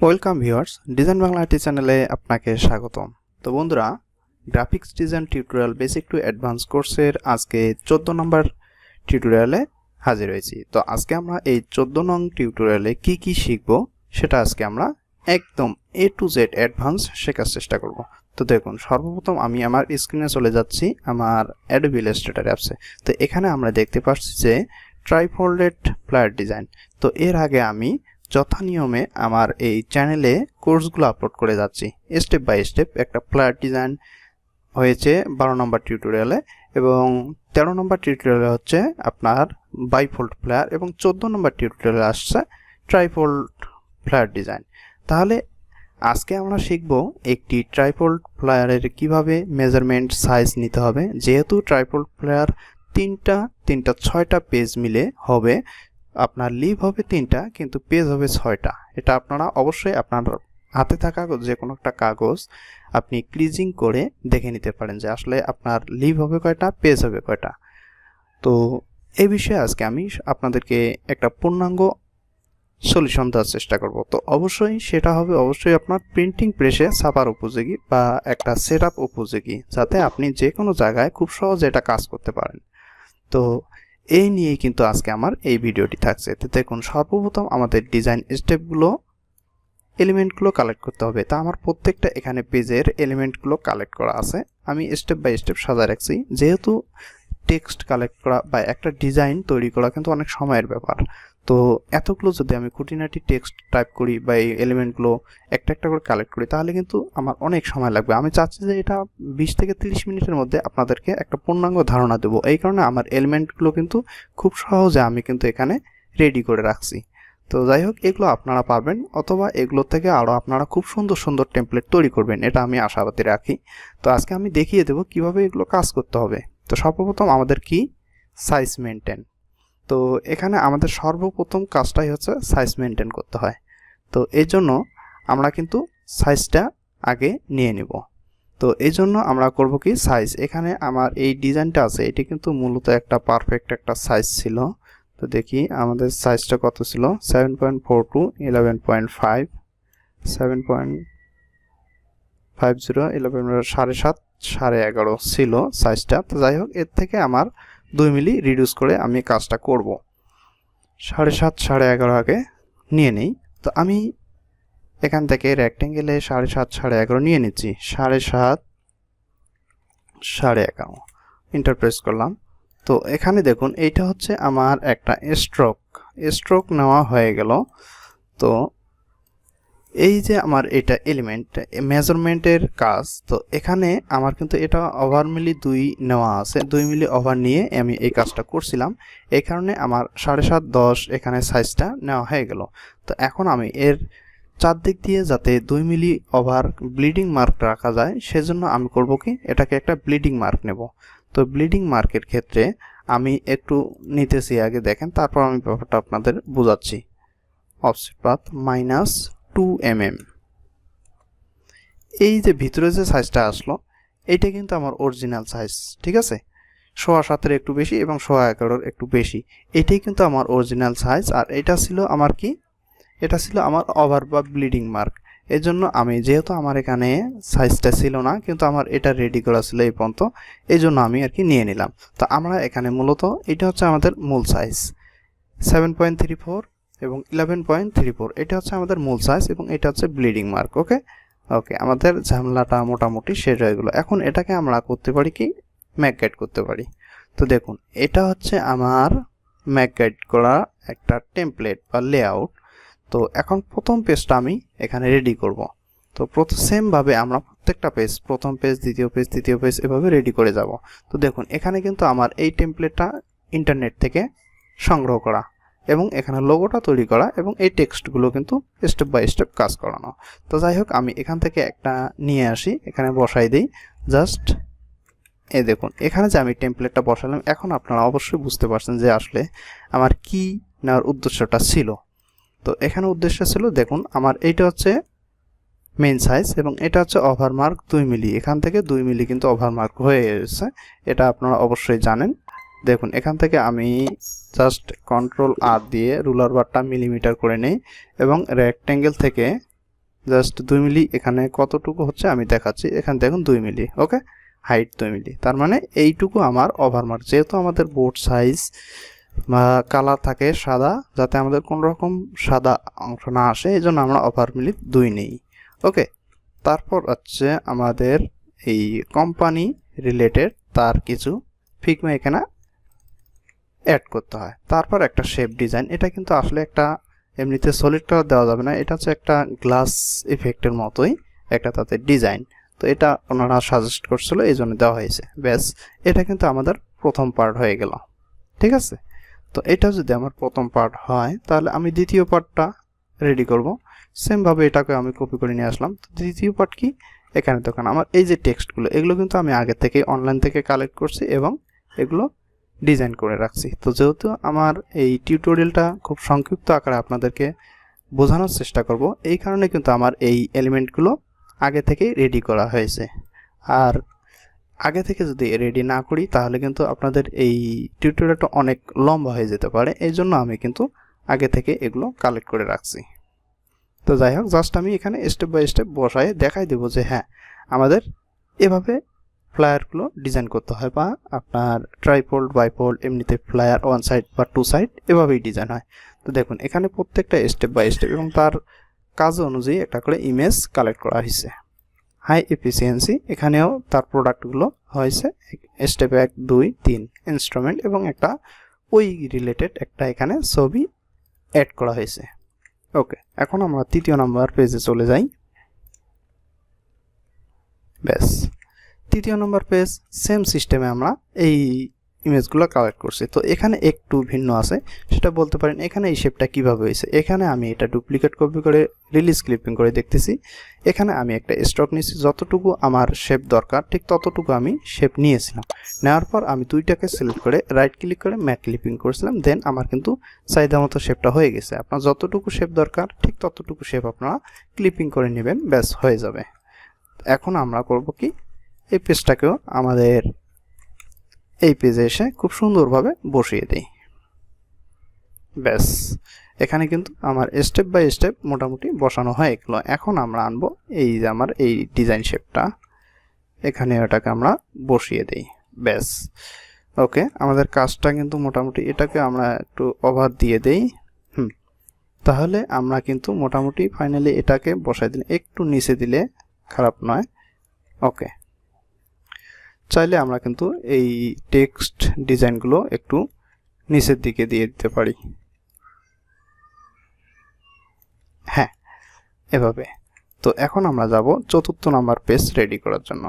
Welcome viewers design Bangla IT চ্যানেলে আপনাকে স্বাগতম। তো বন্ধুরা graphics design tutorial basic to advance কোর্সের আজকে চোদ্দ নম্বর টিউটোরিয়ালে হাজির হয়েছি। তো আজকে আমরা এই চোদ্দ নং টিউটোরিয়ালে কি কি শিখব, সেটা আজকে আমরা একদম এ টু জেড অ্যাডভান্স শেখার চেষ্টা করব। তো দেখুন, সর্বপ্রথম আমি আমার স্ক্রিনে চলে যাচ্ছি আমার অ্যাডোবি স্টেটার অ্যাপসে তো এখানে আমরা দেখতে পাচ্ছি যে ট্রাইফোল্ডেড প্লায়ার ডিজাইন তো এর আগে আমি যথা নিয়মে আমার এই চ্যানেলে কোর্সগুলো আপলোড করে যাচ্ছি। স্টেপ বাই স্টেপ একটা প্লেয়ার ডিজাইন হয়েছে বারো নম্বর টিউটোরিয়ালে এবং তেরো নম্বর টিউটোরিয়ালে হচ্ছে আপনার বাইফোল্ড প্লেয়ার এবং চোদ্দ নম্বর টিউটোরিয়ালে আসছে ট্রাইফোল্ড প্লেয়ার ডিজাইন তাহলে আজকে আমরা শিখব একটি ট্রাইফোল্ড প্লেয়ারের কীভাবে মেজারমেন্ট সাইজ নিতে হবে। যেহেতু ট্রাইফোল্ড প্লেয়ার তিনটা তিনটা, ছয়টা পেজ মিলে হবে, আপনার লিভ হবে তিনটা, কিন্তু পেজ হবে ছয়টা। এটা আপনারা অবশ্যই আপনার হাতে থাকা যে কোনো একটা কাগজ আপনি ক্লিজিং করে দেখে নিতে পারেন যে আসলে আপনার লিভ হবে কয়টা পেজ হবে কয়টা। তো এ বিষয়ে আজকে আমি আপনাদেরকে একটা পূর্ণাঙ্গ সলিউশন দেওয়ার চেষ্টা করব। তো অবশ্যই সেটা হবে অবশ্যই আপনার প্রিন্টিং প্রেসে ছাপার উপযোগী বা একটা সেট আপ উপযোগী, যাতে আপনি যে কোনো জায়গায় খুব সহজে এটা কাজ করতে পারেন। তো এই নিয়েই কিন্তু আজকে আমার এই ভিডিওটি থাকছে। তো দেখুন, সর্বপ্রথম আমাদের ডিজাইন স্টেপগুলো এলিমেন্টগুলো কালেক্ট করতে হবে। তা আমার প্রত্যেকটা এখানে পেজের এলিমেন্টগুলো কালেক্ট করা আছে। আমি স্টেপ বাই স্টেপ সাজায় রাখছি। যেহেতু টেক্সট কালেক্ট করা বা একটা ডিজাইন তৈরি করা কিন্তু অনেক সময়ের ব্যাপার। তো এতগুলো যদি আমি খুঁটিনাটি টেক্সট টাইপ করি বা এই এলিমেন্টগুলো একটা একটা করে কালেক্ট করি, তাহলে কিন্তু আমার অনেক সময় লাগবে। আমি চাচ্ছি যে এটা বিশ থেকে তিরিশ মিনিটের মধ্যে আপনাদেরকে একটা পূর্ণাঙ্গ ধারণা দেবো। এই কারণে আমার এলিমেন্টগুলো কিন্তু খুব সহজে আমি কিন্তু এখানে রেডি করে রাখছি। তো যাই হোক, এগুলো আপনারা পারবেন অথবা এগুলো থেকে আরও আপনারা খুব সুন্দর সুন্দর টেমপ্লেট তৈরি করবেন, এটা আমি আশাবাদী রাখি। তো আজকে আমি দেখিয়ে দেবো কীভাবে এগুলো কাজ করতে হবে। তো সর্বপ্রথম আমাদের কি? সাইজ মেনটেন তো এখানে আমাদের সর্বপ্রথম কাজটাই হচ্ছে সাইজ মেনটেন করতে হয়। তো এই জন্য আমরা কিন্তু সাইজটা আগে নিয়ে নিব। তো এই জন্য আমরা করব কি সাইজ এখানে আমার এই ডিজাইনটা আছে, এটি কিন্তু মূলত একটা পারফেক্ট একটা সাইজ ছিল। তো দেখি আমাদের সাইজটা কত ছিল? Seven point four two eleven point five seven point five zero eleven সাড়ে সাত, সাড়ে এগারো ছিল সাইজটা তো যাই হোক, এর থেকে আমার দুই মিলি রিডিউস করে আমি কাজটা করব। সাড়ে সাত, সাড়ে এগারো আগে নিয়ে নিই। তো আমি এখান থেকে রেক্টেঙ্গেলে সাড়ে সাত, সাড়ে এগারো নিয়ে নিচ্ছি। সাড়ে সাত, সাড়ে এগারো। ইন্টারপ্রেস করলাম। তো এখানে দেখুন, এইটা হচ্ছে আমার একটা স্ট্রোক স্ট্রোক নেওয়া হয়ে গেল। তো এই যে আমার এটা এলিমেন্ট মেজারমেন্টের কাজ, তো এখানে আমার কিন্তু এটা ওভার মিলি দুই নেওয়া আছে। দুই মিলি ওভার নিয়ে আমি এই কাজটা করছিলাম। এই কারণে আমার সাড়ে সাত দশ এখানে সাইজটা নেওয়া হয়ে গেল। তো এখন আমি এর চারদিক দিয়ে যাতে দুই মিলি ওভার ব্লিডিং মার্ক রাখা যায়, সেজন্য আমি করব কি, এটাকে একটা ব্লিডিং মার্ক নেব। তো ব্লিডিং মার্কের ক্ষেত্রে আমি একটু নিতেছি আগে, দেখেন, তারপর আমি ব্যাপারটা আপনাদের বোঝাচ্ছি। Offset path minus two M M এই যে ভিতরে যে সাইজটা আসলো, এইটা কিন্তু আমার অরিজিনাল সাইজ ঠিক আছে? সোয়া সাতের একটু বেশি এবং সোয়া এগারোর একটু বেশি। এটাই কিন্তু আমার অরিজিনাল সাইজ আর এটা ছিল আমার কি? এটা ছিল আমার ওভার বা ব্লিডিং মার্ক এই জন্য আমি যেহেতু আমার এখানে সাইজটা ছিল না, কিন্তু আমার এটা রেডি করা ছিল এই পর্যন্ত এই জন্য আমি আর কি নিয়ে নিলাম। তো আমরা এখানে মূলত, এটা হচ্ছে আমাদের মূল size seven point three four এবং ইলেভেন পয়েন্ট থ্রি ফোর এটা হচ্ছে আমাদের মূল সাইজ এবং এটা হচ্ছে ব্লিডিং মার্ক ওকে ওকে আমাদের ঝামেলাটা মোটামুটি শেষ হয়ে গেলো। এখন এটাকে আমরা করতে পারি কি? ম্যাক গাইড করতে পারি। তো দেখুন, এটা হচ্ছে আমার ম্যাক গাইড করা একটা টেমপ্লেট বা লেআউট তো এখন প্রথম পেজটা আমি এখানে রেডি করব। তো সেমভাবে আমরা প্রত্যেকটা পেজ প্রথম পেজ দ্বিতীয় পেজ তৃতীয় পেজ এভাবে রেডি করে যাব। তো দেখুন, এখানে কিন্তু আমার এই টেমপ্লেটটা ইন্টারনেট থেকে সংগ্রহ করা। এবং এখানে লোগোটা তৈরি করা এবং এই টেক্সটগুলো কিন্তু স্টেপ বাই স্টেপ কাজ করানো। তো যাই হোক, আমি এখান থেকে একটা নিয়ে আসি, এখানে বসাই দিই। জাস্ট এই দেখুন, এখানে যে আমি টেমপ্লেটটা বসালাম, এখন আপনারা অবশ্যই বুঝতে পারছেন যে আসলে আমার কি নেওয়ার উদ্দেশ্যটা ছিল। তো এখানে উদ্দেশ্য ছিল, দেখুন, আমার এইটা হচ্ছে মেন সাইজ এবং এটা হচ্ছে ওভারমার্ক দুই মিলি। এখান থেকে দুই মিলি কিন্তু ওভারমার্ক হয়ে গেছে, এটা আপনারা অবশ্যই জানেন। দেখুন, এখান থেকে আমি জাস্ট কন্ট্রোল আর দিয়ে রুলার বারটা মিলিমিটার করে নেই এবং রেক্ট্যাঙ্গেল থেকে জাস্ট দুই মিলি এখানে কতটুকু হচ্ছে আমি দেখাচ্ছি। এখানে দেখুন দুই মিলি, ওকে? হাইট দুই মিলি। তার মানে এইটুকু আমার ওভারমার্ক যেহেতু আমাদের বোর্ড সাইজ বা কালার থাকে সাদা, যাতে আমাদের কোনো রকম সাদা অংশ না আসে, এই জন্য আমরা ওভার মিলি দুই নেই, ওকে? তারপর হচ্ছে আমাদের এই কোম্পানি রিলেটেড তার কিছু ফিগমা এখানে অ্যাড করতে হয়। তারপর একটা শেপ ডিজাইন এটা কিন্তু আসলে একটা এমনিতে সলিড কালার দেওয়া যাবে না, এটা হচ্ছে একটা গ্লাস ইফেক্টের মতোই একটা তাতে ডিজাইন তো এটা ওনারা সাজেস্ট করছিল, এই জন্য দেওয়া হয়েছে। ব্যাস, এটা কিন্তু আমাদের প্রথম পার্ট হয়ে গেল। ঠিক আছে? তো এটা যদি আমার প্রথম পার্ট হয়, তাহলে আমি দ্বিতীয় পার্টটা রেডি করব। সেমভাবে এটাকে আমি কপি করে নিয়ে আসলাম। তো দ্বিতীয় পার্ট কি? এখানে দেখুন, আমার এই যে টেক্সটগুলো এগুলো কিন্তু আমি আগে থেকে অনলাইন থেকে কালেক্ট করছি এবং এগুলো ডিজাইন করে রাখছি। তো যেহেতু আমার এই টিউটোরিয়ালটা খুব সংক্ষিপ্ত আকারে আপনাদেরকে বোঝানোর চেষ্টা করব, এই কারণে কিন্তু আমার এই এলিমেন্টগুলো আগে থেকেই রেডি করা হয়েছে। আর আগে থেকে যদি রেডি না করি, তাহলে কিন্তু আপনাদের এই টিউটোরিয়ালটা অনেক লম্বা হয়ে যেতে পারে। এই জন্য আমি কিন্তু আগে থেকে এগুলো কালেক্ট করে রাখছি। তো যাই হোক জাস্ট আমি এখানে স্টেপ বাই স্টেপ বসায় দেখাই দেবো যে হ্যাঁ আমাদের এভাবে ফ্লায়ারগুলো ডিজাইন করতে হয় বা আপনার ট্রাইপোল্ড বাইপোল্ড এমনিতে ফ্লায়ার ওয়ান সাইড বা টু সাইড এভাবেই ডিজাইন হয়। তো দেখুন, এখানে প্রত্যেকটা স্টেপ বাই স্টেপ এবং তার কাজ অনুযায়ী একটা করে ইমেজ কালেক্ট করা হয়েছে। হাই এফিসিয়েন্সি এখানেও তার প্রোডাক্টগুলো হয়েছে স্টেপ এক, দুই, তিন ইনস্ট্রুমেন্ট এবং একটা ওই রিলেটেড একটা এখানে ছবি অ্যাড করা হয়েছে। ওকে এখন আমরা তৃতীয় নাম্বার পেজে চলে যাই। ব্যাস। তৃতীয় নম্বর পেজ সেম সিস্টেমে আমরা এই ইমেজগুলো কালেক্ট করছি। তো এখানে একটু ভিন্ন আছে, সেটা বলতে পারেন এখানে এই শেপটা কীভাবে হয়েছে? এখানে আমি এটা ডুপ্লিকেট কপি করে রিলিজ ক্লিপিং করে দেখতেছি। এখানে আমি একটা স্টক নিয়েছি, যতটুকু আমার শেপ দরকার, ঠিক ততটুকু আমি শেপ নিয়েছিলাম। নেওয়ার পর আমি দুইটাকে সিলেক্ট করে রাইট ক্লিক করে ম্যাট ক্লিপিং করেছিলাম দেন আমার কিন্তু চাহিদা মতো শেপটা হয়ে গেছে। আপনার যতটুকু শেপ দরকার, ঠিক ততটুকু শেপ আপনারা ক্লিপিং করে নেবেন, ব্যাস হয়ে যাবে। এখন আমরা করব কি? এই পেজটাকেও আমাদের এই পেজে এসে খুব সুন্দরভাবে বসিয়ে দিই। ব্যাস, এখানে কিন্তু আমার স্টেপ বাই স্টেপ মোটামুটি বসানো হয়ে গেল। এখন আমরা আনব এই যে আমার এই ডিজাইন শেপটা এখানে ওটাকে আমরা বসিয়ে দিই। ব্যাস, ওকে, আমাদের কাজটা কিন্তু মোটামুটি এটাকে আমরা একটু ওভার দিয়ে দেই। হুম, তাহলে আমরা কিন্তু মোটামুটি ফাইনালি এটাকে বসাই দিলে, একটু নিচে দিলে খারাপ নয়। ওকে চাইলে আমরা কিন্তু এই টেক্সট ডিজাইনগুলো একটু নিচের দিকে দিয়ে দিতে পারি। হ্যাঁ এভাবে। তো এখন আমরা যাব চতুর্থ নাম্বার পেজ রেডি করার জন্য।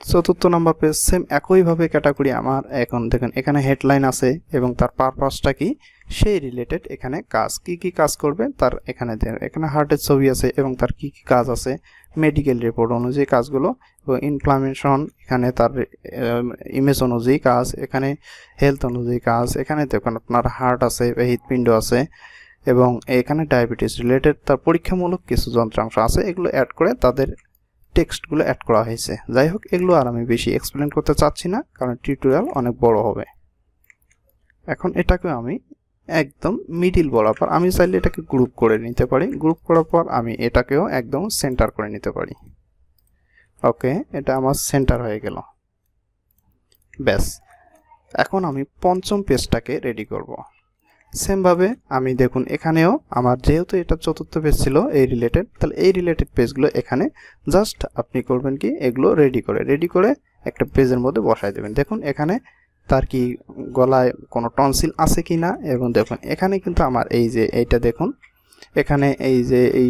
চতুর্থ নাম্বার পেজ সেম একইভাবে ক্যাটাগরি আমার। এখন দেখেন, এখানে হেডলাইন আছে এবং তার পারপাসটা কি? সেই রিলেটেড এখানে কাজ, কি কি কাজ করবে? তার এখানে এখানে হার্টের ছবি আছে এবং তার কি কি কাজ আছে? মেডিকেল রিপোর্ট অনুযায়ী কাজগুলো ইনফ্লামেশন এখানে তার ইমেজ অনুযায়ী কাজ, এখানে হেলথ অনুযায়ী কাজ, এখানে দেখুন আপনার হার্ট আছে হৃদপিণ্ড আছে এবং এখানে ডায়াবেটিস রিলেটেড তার পরীক্ষামূলক কিছু যন্ত্রাংশ আছে, এগুলো অ্যাড করে তাদের টেক্সটগুলো অ্যাড করা হয়েছে। যাই হোক, এগুলো আর আমি বেশি এক্সপ্লেন করতে চাচ্ছি না, কারণ টিউটোরিয়াল অনেক বড় হবে। এখন এটাকে আমি একদম মিডিল বরাবর। আমি চাইলে এটাকে গ্রুপ করে নিতে পারি। গ্রুপ করার পর আমি এটাকেও একদম সেন্টার করে নিতে পারি। ওকে, এটা আমার সেন্টার হয়ে গেল। ব্যাস। এখন আমি পঞ্চম পেজটাকে রেডি করব। সেমভাবে আমি দেখুন, এখানেও আমার যেহেতু এটা চতুর্থ পেজ ছিল, এই রিলেটেড তাহলে এই রিলেটেড পেজগুলো এখানে জাস্ট আপনি করবেন কি, এগুলো রেডি করে। রেডি করে একটা পেজের মধ্যে বসায় দেবেন। দেখুন, এখানে তার কি গলায় কোনো টনসিল আছে কি না? এবং দেখুন, এখানে কিন্তু আমার এই যে এইটা দেখুন, এখানে এই যে এই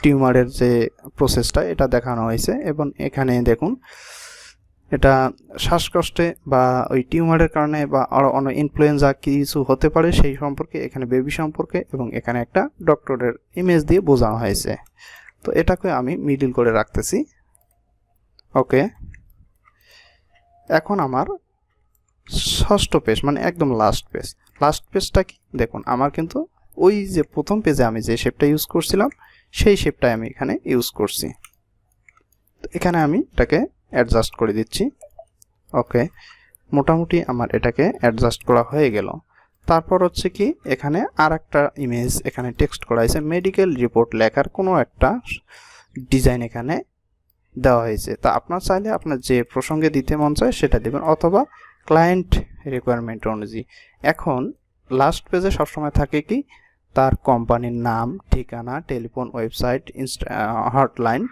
টিউমারের যে প্রসেসটা এটা দেখানো হয়েছে। এবং এখানে দেখুন, এটা শ্বাসকষ্টে বা ওই টিউমারের কারণে বা আরও অন্য ইনফ্লুয়েঞ্জা কিছু হতে পারে, সেই সম্পর্কে, এখানে বেবি সম্পর্কে, এবং এখানে একটা ডক্টরের ইমেজ দিয়ে বোঝানো হয়েছে। তো এটাকে আমি মিডিল করে রাখতেছি। ওকে এখন আমার ষষ্ঠ পেজ মানে একদম লাস্ট পেজ লাস্ট পেজটা কি? দেখুন, আমার কিন্তু ওই যে প্রথম পেজে আমি যে শেপটা ইউজ করছিলাম, সেই শেপটাই আমি এখানে ইউজ করছি। এখানে আমি এটাকে অ্যাডজাস্ট করে দিচ্ছি। ওকে, মোটামুটি আমার এটাকে অ্যাডজাস্ট করা হয়ে গেল। তারপর হচ্ছে কি, এখানে আর একটা ইমেজ এখানে টেক্সট করা হয়েছে মেডিকেল রিপোর্ট লেখার কোনো একটা ডিজাইন এখানে দেওয়া হয়েছে। তা আপনার চাইলে আপনার যে প্রসঙ্গে দিতে মন চায় সেটা দেবেন, অথবা ক্লায়েন্ট রিকোয়ারমেন্ট অনুযায়ী। এখন লাস্ট পেজে সবসময় থাকে কি? তার কোম্পানির নাম, ঠিকানা টেলিফোন ওয়েবসাইট ইনস্টা হটলাইন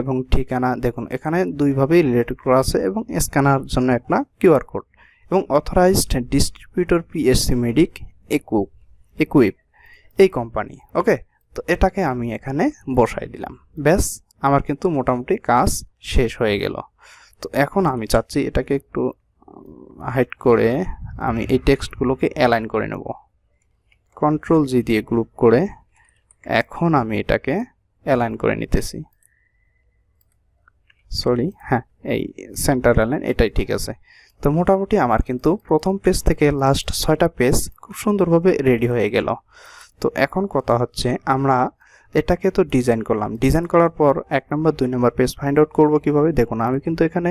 এবং ঠিকানা। দেখুন, এখানে দুইভাবেই রিলেটেড করা আছে এবং স্ক্যানার জন্য একটা কিউআর কোড এবং authorised distributor PSC medic equip equip এই কোম্পানি ওকে তো এটাকে আমি এখানে বসাই দিলাম। ব্যাস, আমার কিন্তু মোটামুটি কাজ শেষ হয়ে গেল। তো এখন আমি চাচ্ছি এটাকে একটু হাইড করে আমি এই টেক্সটগুলোকে অ্যালাইন করে নেব। কন্ট্রোল জি দিয়ে গ্রুপ করে এখন আমি এটাকে অ্যালাইন করে নিতেছি। সরি হ্যাঁ এই সেন্টার অ্যালাইন এটাই ঠিক আছে। তো মোটামুটি আমার কিন্তু প্রথম পেজ থেকে লাস্ট ছয়টা পেজ খুব সুন্দরভাবে রেডি হয়ে গেল। তো এখন কথা হচ্ছে আমরা এটাকে তো ডিজাইন করলাম। ডিজাইন করার পর এক নম্বর দুই নম্বর পেজ ফাইন্ড আউট করব কীভাবে? দেখুন, আমি কিন্তু এখানে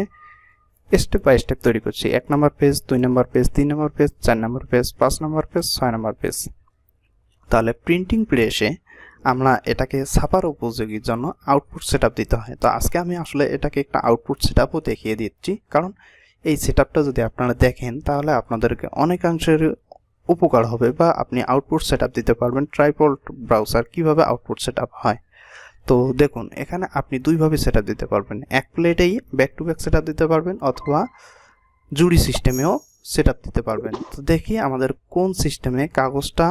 স্টেপ বাই স্টেপ তৈরি করছি। এক নম্বর পেজ দুই নম্বর পেজ তিন নম্বর পেজ চার নম্বর পেজ পাঁচ নম্বর পেজ ছয় নম্বর পেজ তাহলে প্রিন্টিং প্রেসে আমরা এটাকে ছাপার উপযোগীর জন্য আউটপুট সেট দিতে হয়। তো আজকে আমি আসলে এটাকে একটা আউটপুট সেট দেখিয়ে দিচ্ছি। কারণ এই সেট যদি আপনারা দেখেন, তাহলে আপনাদেরকে অনেকাংশের উপকার হবে বা আপনি আউটপুট সেট দিতে পারবেন। ট্রাইপল ব্রাউজার কীভাবে আউটপুট সেট হয়? তো দেখুন, এখানে আপনি দুইভাবে সেট দিতে পারবেন। এক প্লেটেই ব্যাক টু ব্যাক সেট দিতে পারবেন অথবা জুড়ি সিস্টেমেও সেট দিতে পারবেন। তো দেখি আমাদের কোন সিস্টেমে কাগজটা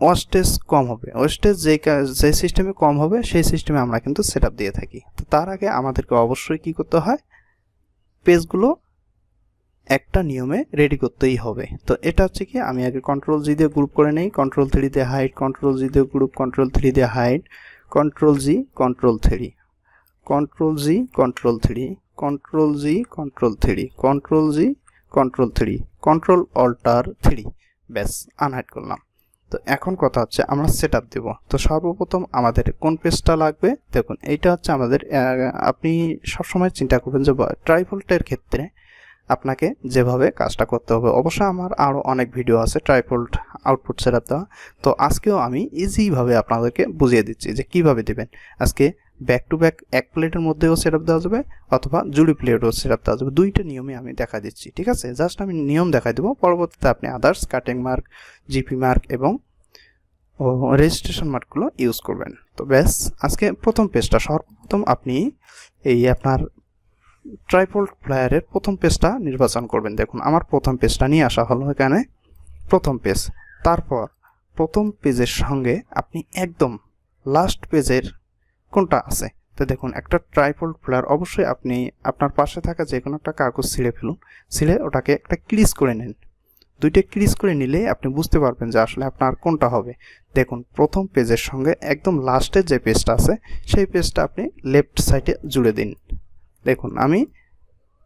ওয়াস্টেজ কম হবে। ওয়াস্টেজ যে যে সিস্টেমে কম হবে, সেই সিস্টেমে আমরা কিন্তু সেট দিয়ে থাকি। তো তার আগে আমাদেরকে অবশ্যই কি করতে হয়? পেজগুলো একটা নিয়মে রেডি করতেই হবে। তো এটা হচ্ছে কি, আমি আগে কন্ট্রোল জি দিয়ে গ্রুপ করে নেই। কন্ট্রোল থ্রি দিয়ে হাইট কন্ট্রোল জি দিয়ে গ্রুপ কন্ট্রোল থ্রি দিয়ে hide control G control three control G control three control G control three control G control three control alt three ব্যাস unhide করলাম। তো এখন কথা হচ্ছে আমরা সেট আপ দেবো। তো সর্বপ্রথম আমাদের কোন পেজটা লাগবে? দেখুন, এইটা হচ্ছে আমাদের আপনি সবসময় চিন্তা করবেন যে ট্রাইভোল্টের ক্ষেত্রে আপনাকে যেভাবে কাজটা করতে হবে। অবশ্যই আমার আরও অনেক ভিডিও আছে ট্রাইফোল্ড আউটপুট সেট আপ দেওয়া। তো আজকেও আমি ইজিভাবে আপনাদেরকে বুঝিয়ে দিচ্ছি যে কীভাবে দেবেন। আজকে ব্যাক টু ব্যাক এক প্লেটের মধ্যেও সেট আপ দেওয়া যাবে অথবা জুড়ি প্লেটও সেট আপ দেওয়া যাবে। দুইটা নিয়মে আমি দেখা দিচ্ছি, ঠিক আছে? জাস্ট আমি নিয়ম দেখা দেবো। পরবর্তীতে আপনি others cutting mark GP mark এবং রেজিস্ট্রেশন মার্কগুলো ইউজ করবেন। তো ব্যাস, আজকে প্রথম পেজটা সর্বপ্রথম আপনি এই আপনার ট্রাইপোল্ড প্লেয়ারের প্রথম পেজটা নির্বাচন করবেন। দেখুন, আমার প্রথম পেজটা নিয়ে আসা হলো এখানে। প্রথম পেজ। তারপর প্রথম পেজের সঙ্গে আপনি একদম লাস্ট পেজের কোনটা আছে? তো দেখুন, একটা ট্রাইপোল্ড প্লেয়ার অবশ্যই আপনি আপনার পাশে থাকা যে কোনো একটা কাগজ ছিঁড়ে ফেলুন। ছিঁড়ে ওটাকে একটা ক্লিজ করে নেন। দুইটা ক্লিজ করে নিলে আপনি বুঝতে পারবেন যে আসলে আপনার কোনটা হবে। দেখুন, প্রথম পেজের সঙ্গে একদম লাস্টের যে পেজটা আছে, সেই পেজটা আপনি লেফট সাইডে জুড়ে দিন। দেখুন, আমি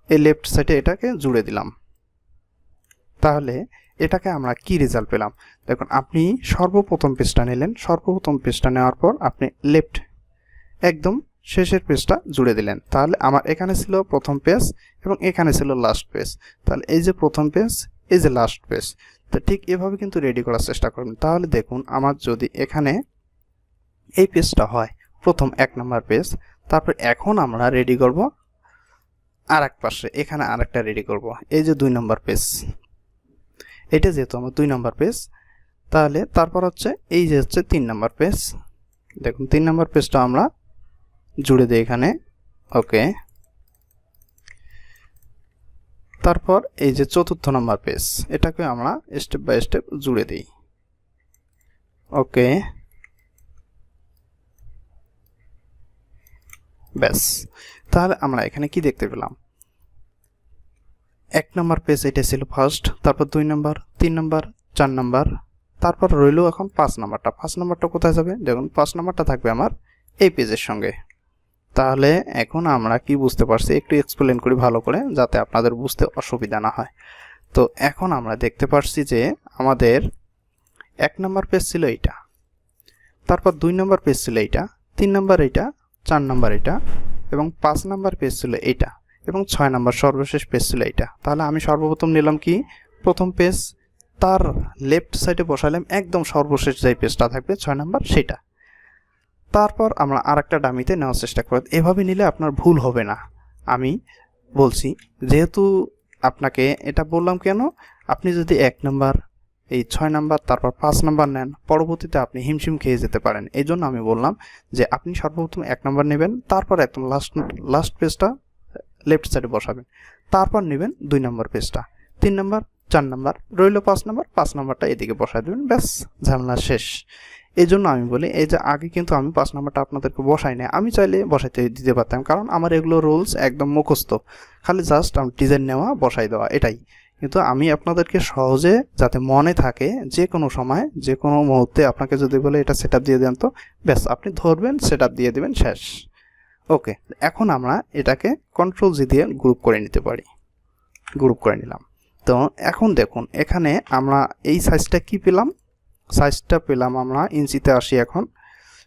এই লেফট সাইডে এটাকে জুড়ে দিলাম। তাহলে এটাকে আমরা কি রেজাল্ট পেলাম? দেখুন, আপনি সর্বপ্রথম পেজটা নিলেন। সর্বপ্রথম পেজটা নেওয়ার পর আপনি লেফট একদম শেষের পেজটা জুড়ে দিলেন। তাহলে আমার এখানে ছিল প্রথম পেজ এবং এখানে ছিল লাস্ট পেজ তাহলে এই যে প্রথম পেজ এই যে লাস্ট পেজ তো ঠিক এভাবে কিন্তু রেডি করার চেষ্টা করবেন। তাহলে দেখুন, আমার যদি এখানে এই পেজটা হয়, প্রথম এক নম্বর পেজ তারপর এখন আমরা রেডি করব আর এক পাশে, এখানে আরেকটা রেডি করব। এই যে দুই নম্বর পেজ এটা যেহেতু আমার দুই নম্বর পেজ তাহলে তারপর হচ্ছে এই যে হচ্ছে তিন নম্বর পেজ দেখুন, তিন নম্বর পেজটা আমরা জুড়ে দিই এখানে। ওকে। তারপর এই যে চতুর্থ নম্বর পেজ এটাকে আমরা স্টেপ বাই স্টেপ জুড়ে দিই। ওকে। ব্যাস। তাহলে আমরা এখানে কি দেখতে পেলাম? এক নম্বর পেজ এটা ছিল ফার্স্ট তারপর দুই নম্বর, তিন নম্বর, চার নম্বর, তারপর রইল এখন পাঁচ নম্বরটা। পাঁচ নম্বরটা কোথায় যাবে? দেখুন, পাঁচ নম্বরটা থাকবে আমার এই পেজের সঙ্গে। তাহলে এখন আমরা কি বুঝতে পারছি? একটু এক্সপ্লেন করি ভালো করে, যাতে আপনাদের বুঝতে অসুবিধা না হয়। তো এখন আমরা দেখতে পারছি যে আমাদের এক নম্বর পেজ ছিল এইটা, তারপর দুই নম্বর পেজ ছিল এইটা, তিন নম্বর এইটা চার নাম্বার এটা এবং পাঁচ নাম্বার পেজ ছিল এটা এবং ছয় নাম্বার সর্বশেষ পেজ ছিল এইটা। তাহলে আমি সর্বপ্রথম নিলাম কি? প্রথম পেজ তার লেফট সাইডে বসালাম একদম সর্বশেষ যে পেজটা থাকবে, ছয় নাম্বার সেটা। তারপর আমরা আরেকটা ডামিতে নেওয়ার চেষ্টা করব। এভাবে নিলে আপনার ভুল হবে না। আমি বলছি, যেহেতু আপনাকে এটা বললাম কেন? আপনি যদি এক নাম্বার এই ছয় নাম্বার, তারপর পাঁচ নাম্বার নেন, পরবর্তীতে আপনি হিমশিম খেয়ে যেতে পারেন। এই জন্য আমি বললাম যে আপনি সর্বপ্রথম এক নাম্বার নেবেন, তারপর একদম লাস্ট লাস্ট পেজটা লেফট সাইডে বসাবেন। তারপর নেবেন দুই নম্বর পেজটা তিন নাম্বার, চার নাম্বার, রইল পাঁচ নাম্বার, পাঁচ নাম্বারটা এদিকে বসায় দেবেন, ব্যাস, ঝামেলা শেষ। এই জন্য আমি বলি, এই যে আগে কিন্তু আমি পাঁচ নাম্বারটা আপনাদেরকে বসাই না আমি চাইলে বসাইতে দিতে পারতাম, কারণ আমার এগুলো রুলস একদম মুখস্থ। খালি জাস্ট ডিজাইন নেওয়া, বসাই দেওয়া, এটাই। কিন্তু আমি আপনাদেরকে সহজে যাতে মনে থাকে যে কোনো সময় যে কোনো মুহূর্তে আপনাকে যদি বলে এটা সেট দিয়ে দেন তো, ব্যাস, আপনি ধরবেন সেট দিয়ে দেবেন, শেষ। ওকে, এখন আমরা এটাকে কন্ট্রোল জি দিয়ে গ্রুপ করে নিতে পারি। গ্রুপ করে নিলাম। তো এখন দেখুন, এখানে আমরা এই সাইজটা কি পেলাম? সাইজটা পেলাম আমরা ইঞ্চিতে আসি এখন,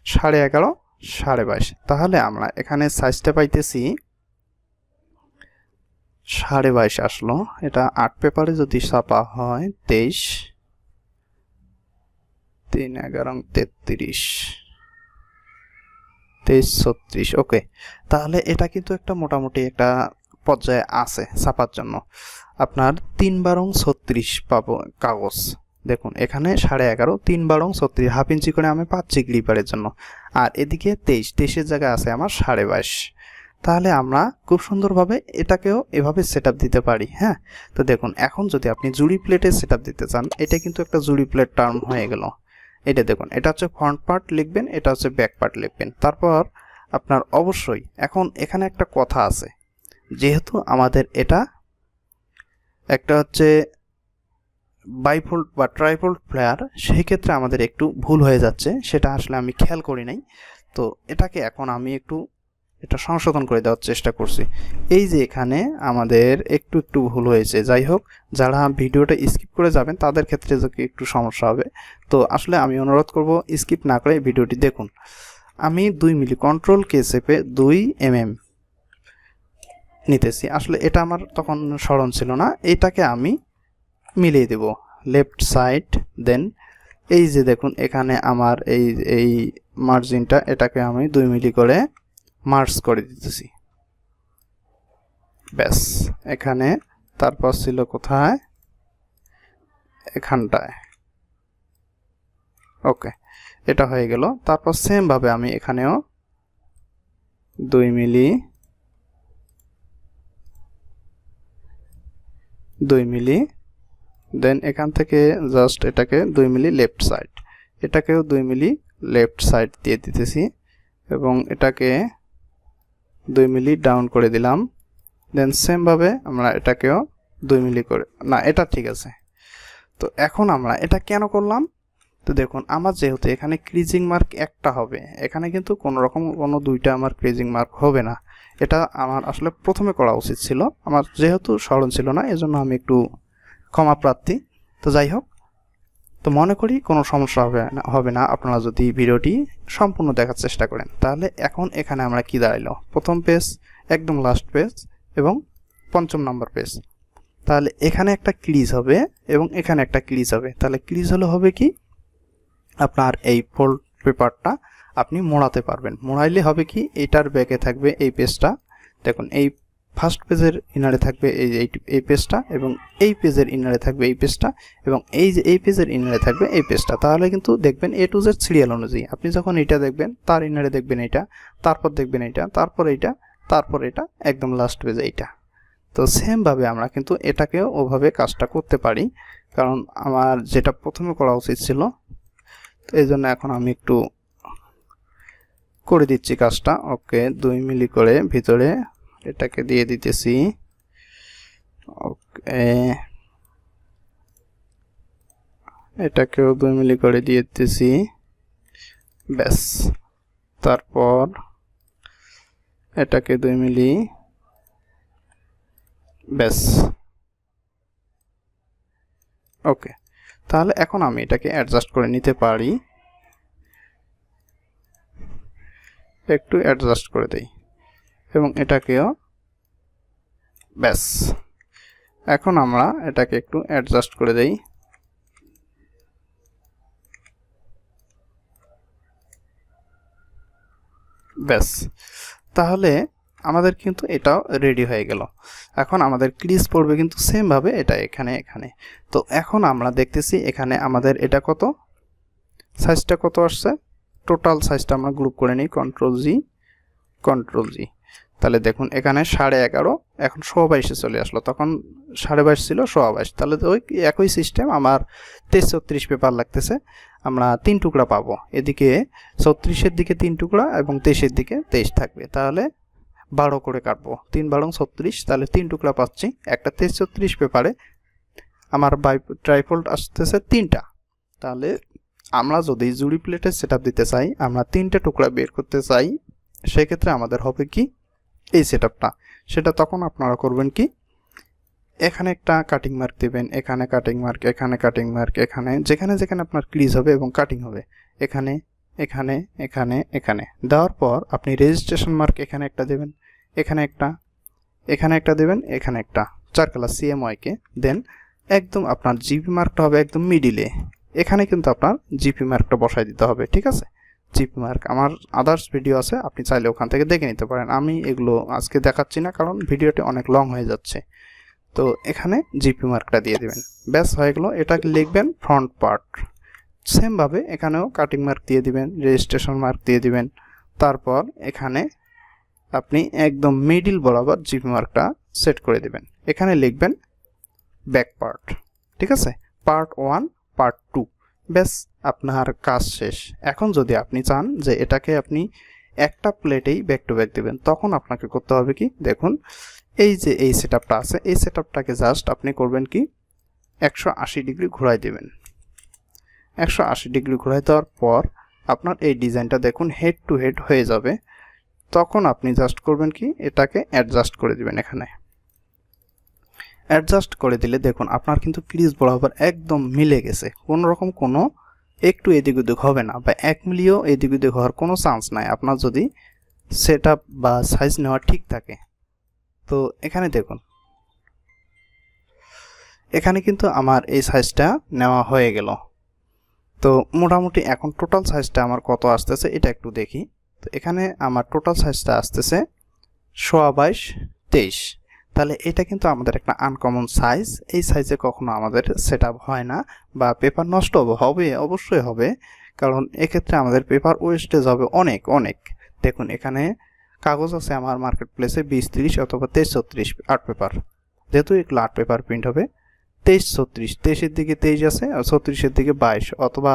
সাড়ে এগারো, সাড়ে বাইশ। তাহলে আমরা এখানে সাইজটা পাইতেছি সাড়ে বাইশ আসলো। এটা আট পেপারে যদি ছাপা হয়, তেইশ। তিন এগারো, তেত্রিশ। তেইশ, ছত্রিশ, ওকে। তাহলে এটা কিন্তু একটা মোটামুটি একটা পর্যায়ে আছে ছাপার জন্য। আপনার তিন বারং ছত্রিশ পাবো কাগজ। দেখুন, এখানে সাড়ে এগারো, তিন বারং ছত্রিশ, হাফ ইঞ্চি করে আমি পাচ্ছি গ্রিপারের জন্য। আর এদিকে তেইশ, তেইশের জায়গায় আছে আমার সাড়ে বাইশ। তাহলে আমরা খুব সুন্দরভাবে এটাকেও এভাবে সেট দিতে পারি হ্যাঁ? তো দেখুন, এখন যদি আপনি জুড়ি প্লেটে সেট দিতে চান, এটা কিন্তু একটা জুড়ি প্লেট টার্ম হয়ে গেল। এটা দেখুন, এটা হচ্ছে ফ্রন্ট পার্ট লিখবেন, এটা হচ্ছে ব্যাক পার্ট লিখবেন। তারপর আপনার অবশ্যই এখন এখানে একটা কথা আছে। যেহেতু আমাদের এটা একটা হচ্ছে বাইফোল্ড বা ট্রাইফোল্ড প্লেয়ার সেই ক্ষেত্রে আমাদের একটু ভুল হয়ে যাচ্ছে, সেটা আসলে আমি খেয়াল করি নাই। তো এটাকে এখন আমি একটু এটা সংশোধন করে দেওয়ার চেষ্টা করছি। এই যে এখানে আমাদের একটু একটু ভুল হয়েছে, যাই হোক, যারা ভিডিওটা স্কিপ করে যাবেন, তাদের ক্ষেত্রে একটু সমস্যা হবে। তো আসলে আমি অনুরোধ করব, স্কিপ না করে ভিডিওটি দেখুন। আমি দুই মিলি কন্ট্রোল কে চেপে দুই এম এম নিতেছি। আসলে এটা আমার তখন স্মরণ ছিল না। এটাকে আমি মিলিয়ে দেব। লেফট সাইড দেন এই যে দেখুন, এখানে আমার এই এই মার্জিনটা এটাকে আমি দুই মিলি করে মার্চ করে দিতেছি। ব্যাস, এখানে, তারপর ছিল কোথায়? এখানটায়। ওকে, এটা হয়ে গেল। তারপর সেমভাবে আমি এখানেও দুই মিলি দুই মিলি, দেন এখান থেকে জাস্ট এটাকে দুই মিলি লেফট সাইড। এটাকেও দুই মিলি লেফট সাইড দিয়ে দিতেছি এবং এটাকে দুই মিলি ডাউন করে দিলাম। দেন সেমভাবে আমরা এটাকেও দুই মিলি করে, না, এটা ঠিক আছে। তো এখন আমরা এটা কেন করলাম? তো দেখুন, আমার যেহেতু এখানে ক্রিজিং মার্ক একটা হবে, এখানে কিন্তু কোনো রকম কোনো দুইটা আমার ক্রিজিং মার্ক হবে না। এটা আমার আসলে প্রথমে করা উচিত ছিল। আমার যেহেতু স্মরণ ছিল না, এজন্য আমি একটু ক্ষমা প্রার্থী। তো যাই হোক তো মনে করি কোনো সমস্যা হবে না হবে না। আপনারা যদি ভিডিওটি সম্পূর্ণ দেখার চেষ্টা করেন, তাহলে এখন এখানে আমরা কি দাঁড়াইলো? প্রথম পেজ একদম লাস্ট পেজ এবং পঞ্চম নম্বর পেজ তাহলে এখানে একটা ক্লিজ হবে এবং এখানে একটা ক্লিজ হবে। তাহলে ক্লিজ হলে হবে কি? আপনার এই ফোল্ড পেপারটা আপনি মোড়াতে পারবেন। মোড়াইলে হবে কি? এটার ব্যাগে থাকবে এই পেজটা দেখুন, এই ফার্স্ট পেজের ইনারে থাকবে এই এই পেজটা এবং এই পেজের ইনারে থাকবে এই পেজটা এবং এই যে এই পেজের ইনারে থাকবে এই পেজটা। তাহলে কিন্তু দেখবেন এ টু জেড সিরিয়াল অনুযায়ী আপনি যখন এটা দেখবেন, তার ইনারে দেখবেন এটা, তারপর দেখবেন এটা, তারপর এইটা তারপর এটা, একদম লাস্ট পেজ এইটা। তো সেমভাবে আমরা কিন্তু এটাকেও ওভাবে কাজটা করতে পারি। কারণ আমার যেটা প্রথমে করা উচিত ছিল, তো এই জন্য এখন আমি একটু করে দিচ্ছি কাজটা। ওকে দুই মিলি করে ভিতরে এটাকে দিয়ে দিতেছি। ওকে। এটাকেও দুই মিলি করে দিয়ে দিতেছি। ব্যাস। তারপর এটাকে দুই মিলি। ব্যাস। ওকে। তাহলে এখন আমি এটাকে অ্যাডজাস্ট করে নিতে পারি। একটু অ্যাডজাস্ট করে দেই। এবং এটাকেও ব্যাস। এখন আমরা এটাকে একটু অ্যাডজাস্ট করে দেই। ব্যাস। তাহলে আমাদের কিন্তু এটাও রেডি হয়ে গেল। এখন আমাদের ক্রিজ পড়বে কিন্তু সেমভাবে এটা এখানে এখানে। তো এখন আমরা দেখতেছি এখানে আমাদের এটা কত? সাইজটা কত আসছে? টোটাল সাইজটা আমরা গ্রুপ করে নিই কন্ট্রোল জি কন্ট্রোল জি তাহলে দেখুন, এখানে সাড়ে এগারো, এখন সোয়া বাইশে চলে আসলো। তখন সাড়ে বাইশ ছিল সোয়া বাইশ তাহলে তো ওই একই সিস্টেম আমার তেইশ ছত্রিশ পেপার লাগতেছে, আমরা তিন টুকরা পাবো। এদিকে ছত্রিশের দিকে তিন টুকরা এবং তেইশের দিকে তেইশ থাকবে। তাহলে বারো করে কাটবো। তিন বারো ছত্রিশ, তাহলে তিন টুকরা পাচ্ছি। একটা তেইশ ছত্রিশ পেপারে আমার বাই ট্রাইফোল্ড আসতেছে তিনটা। তাহলে আমরা যদি জুড়ি প্লেটের সেট দিতে চাই, আমরা তিনটে টুকরা বের করতে চাই, সেক্ষেত্রে আমাদের হবে কি? এই সেট সেটা তখন আপনারা করবেন কি? এখানে একটা কাটিং মার্ক দেবেন, এখানে কাটিং মার্ক এখানে কাটিং মার্ক এখানে যেখানে যেখানে আপনার ক্রিজ হবে এবং কাটিং হবে। এখানে এখানে এখানে এখানে। দেওয়ার পর আপনি রেজিস্ট্রেশন মার্ক এখানে একটা দেবেন, এখানে একটা এখানে একটা দেবেন, এখানে একটা। চার কালার সিএমওয়াইকে দেন একদম আপনার জিপি মার্কটা হবে একদম মিডিলে এখানে কিন্তু আপনার জিপি মার্কটা বসাই দিতে হবে, ঠিক আছে? জিপি মার্ক আমার আদার্স ভিডিও আছে, আপনি চাইলে ওখান থেকে দেখে নিতে পারেন। আমি এগুলো আজকে দেখাচ্ছি না, কারণ ভিডিওটি অনেক লং হয়ে যাচ্ছে। তো এখানে জিপি মার্কটা দিয়ে দেবেন। ব্যাস, হয়ে গেলো। এটাকে লিখবেন ফ্রন্ট পার্ট সেমভাবে এখানেও কাটিং মার্ক দিয়ে দিবেন রেজিস্ট্রেশন মার্ক দিয়ে দিবেন। তারপর এখানে আপনি একদম মিডিল বরাবর জিপি মার্কটা সেট করে দিবেন। এখানে লিখবেন ব্যাক পার্ট ঠিক আছে? পার্ট ওয়ান পার্ট টু ব্যাস, আপনার কাজ শেষ। এখন যদি আপনি চান যে এটাকে আপনি একটা প্লেটেই ব্যাক টু ব্যাক দেবেন, তখন আপনাকে করতে হবে কি? দেখুন, এই যে এই সেট আছে, এই সেট জাস্ট আপনি করবেন কি? একশো আশি ডিগ্রি ঘোরাই দেবেন। একশো আশি ডিগ্রি ঘোরাই দেওয়ার পর আপনার এই ডিজাইনটা দেখুন হেড টু হেড হয়ে যাবে। তখন আপনি জাস্ট করবেন কি? এটাকে অ্যাডজাস্ট করে দিবেন এখানে। অ্যাডজাস্ট করে দিলে দেখুন আপনার কিন্তু ক্রিজ বরাবর একদম মিলে গেছে। কোনো রকম কোনো একটু এদিক ওদিক হবে না বা এক মিলিও এদিক ওদিক হওয়ার কোনো চান্স নাই। আপনার যদি সেট বা সাইজ নেওয়া ঠিক থাকে। তো এখানে দেখুন। এখানে কিন্তু আমার এই সাইজটা নেওয়া হয়ে গেল। তো মোটামুটি এখন টোটাল সাইজটা আমার কত আসতেছে এটা একটু দেখি। তো এখানে আমার টোটাল সাইজটা আসতেছে সোয়া বাইশ তেইশ। তাহলে এটা কিন্তু আমাদের একটা আনকমন সাইজ এই সাইজে কখনো আমাদের সেট হয় না বা পেপার নষ্ট হবে, অবশ্যই হবে। কারণ এক্ষেত্রে আমাদের পেপার ওয়েস্টেজ হবে অনেক অনেক। দেখুন, এখানে কাগজ আছে আমার মার্কেট প্লেসে বিশ তিরিশ অথবা তেইশ ছত্রিশ আর্ট পেপার যেহেতু এগুলো আর্ট পেপার প্রিন্ট হবে, তেইশ ছত্রিশ, তেইশের দিকে তেইশ আছে আর ছত্রিশের দিকে বাইশ অথবা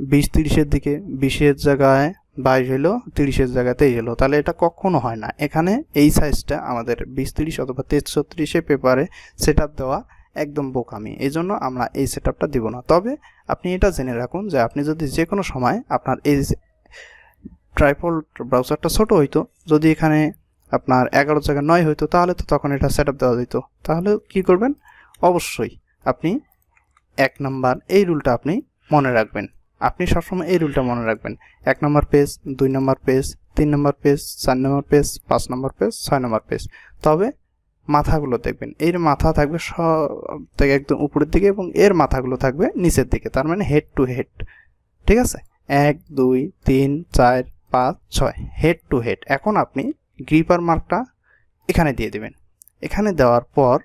বিশ তিরিশের দিকে বিশের জায়গায় বাইশ হলো তিরিশের জায়গায় তেইশ হলো তাহলে এটা কখনো হয় না। এখানে এই সাইজটা আমাদের বিশ, তিরিশ অথবা ছত্রিশে পেপারে সেট দেওয়া একদম বোকামি। এই জন্য আমরা এই সেট আপটা দিব না। তবে আপনি এটা জেনে রাখুন যে আপনি যদি যে কোনো সময় আপনার এই ট্রাইপল ব্রাউজারটা ছোট হইতো, যদি এখানে আপনার এগারো জায়গায় নয় হইতো, তাহলে তো তখন এটা সেট দেওয়া যেত তাহলে কি করবেন? অবশ্যই আপনি এক নাম্বার এই রুলটা আপনি মনে রাখবেন। আপনি সবসময় এই রুলটা মনে রাখবেন। এক নম্বর পেজ, দুই নম্বর পেজ, তিন নম্বর পেজ, চার নম্বর পেজ, পাঁচ নম্বর পেজ, ছয় নম্বর পেজ। তবে মাথাগুলো দেখবেন, এর মাথা থাকবে সব থেকে একদম উপরের দিকে এবং এর মাথাগুলো থাকবে নিচের দিকে, তার মানে হেড টু হেড ঠিক আছে? এক, দুই, তিন, চার, পাঁচ, ছয় হেড টু হেড এখন আপনি গ্রিপার মার্কটা এখানে দিয়ে দেবেন। এখানে দেওয়ার পর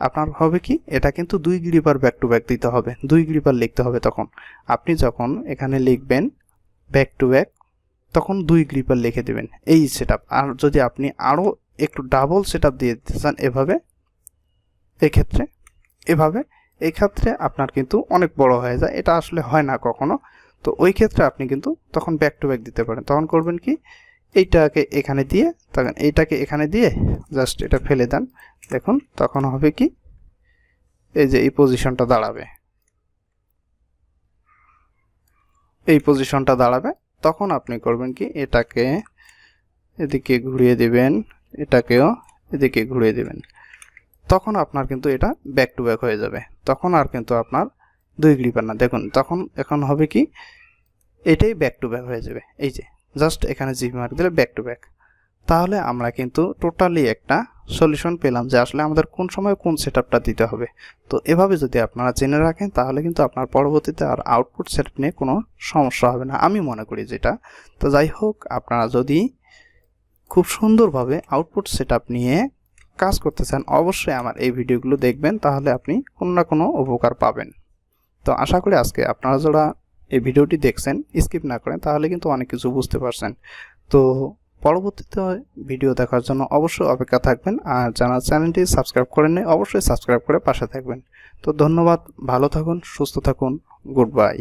আপনার হবে কি? এটা কিন্তু দুই গ্রিপার ব্যাক টু ব্যাক দিতে হবে। দুই গ্রিপার লিখতে হবে তখন। আপনি যখন এখানে লিখবেন ব্যাক টু ব্যাক তখন দুই গ্রিপার লিখে দেবেন। এই সেট আর যদি আপনি আরও একটু ডাবল সেট দিয়ে দিতে চান এভাবে, এক্ষেত্রে, এভাবে এই ক্ষেত্রে আপনার কিন্তু অনেক বড় হয়ে যায়। এটা আসলে হয় না কখনো। তো ওই ক্ষেত্রে আপনি কিন্তু তখন ব্যাক টু ব্যাক দিতে পারেন। তখন করবেন কি? এইটাকে এখানে দিয়ে, তখন এইটাকে এখানে দিয়ে জাস্ট এটা ফেলে দেন। দেখুন, তখন হবে কি? এই যে এই পজিশনটা দাঁড়াবে। এই পজিশনটা দাঁড়াবে, তখন আপনি করবেন কি? এটাকে এদিকে ঘুরিয়ে দিবেন, এটাকেও এদিকে ঘুরিয়ে দিবেন। তখন আপনার কিন্তু এটা ব্যাক টু ব্যাক হয়ে যাবে। তখন আর কিন্তু আপনার দুই গ্রিপার না। দেখুন, তখন এখন হবে কি? এটাই ব্যাক টু ব্যাক হয়ে যাবে। এই যে জাস্ট এখানে জিপি মার্ক দিলে ব্যাক টু ব্যাক তাহলে আমরা কিন্তু টোটালি একটা সলিউশন পেলাম যে আসলে আমাদের কোন সময় কোন সেট দিতে হবে। তো এভাবে যদি আপনারা জেনে রাখেন, তাহলে কিন্তু আপনার পরবর্তীতে আর আউটপুট সেট নিয়ে কোনো সমস্যা হবে না। আমি মনে করি যেটা। তো যাই হোক, আপনারা যদি খুব সুন্দরভাবে আউটপুট সেট নিয়ে কাজ করতে চান, অবশ্যই আমার এই ভিডিওগুলো দেখবেন, তাহলে আপনি কোনো না কোনো উপকার পাবেন। তো আশা করি আজকে আপনারা যারা ভিডিওটি দেখছেন, স্কিপ না করেন, তাহলে কিন্তু অনেক কিছু বুঝতে পারছেন। তো পরবর্তীতে ভিডিও দেখার জন্য অবশ্যই অপেক্ষা থাকবেন, আর যারা চ্যানেলটি সাবস্ক্রাইব করেন অবশ্যই সাবস্ক্রাইব করে পাশে থাকবেন। তো ধন্যবাদ, ভালো থাকুন, সুস্থ থাকুন, গুড বাই।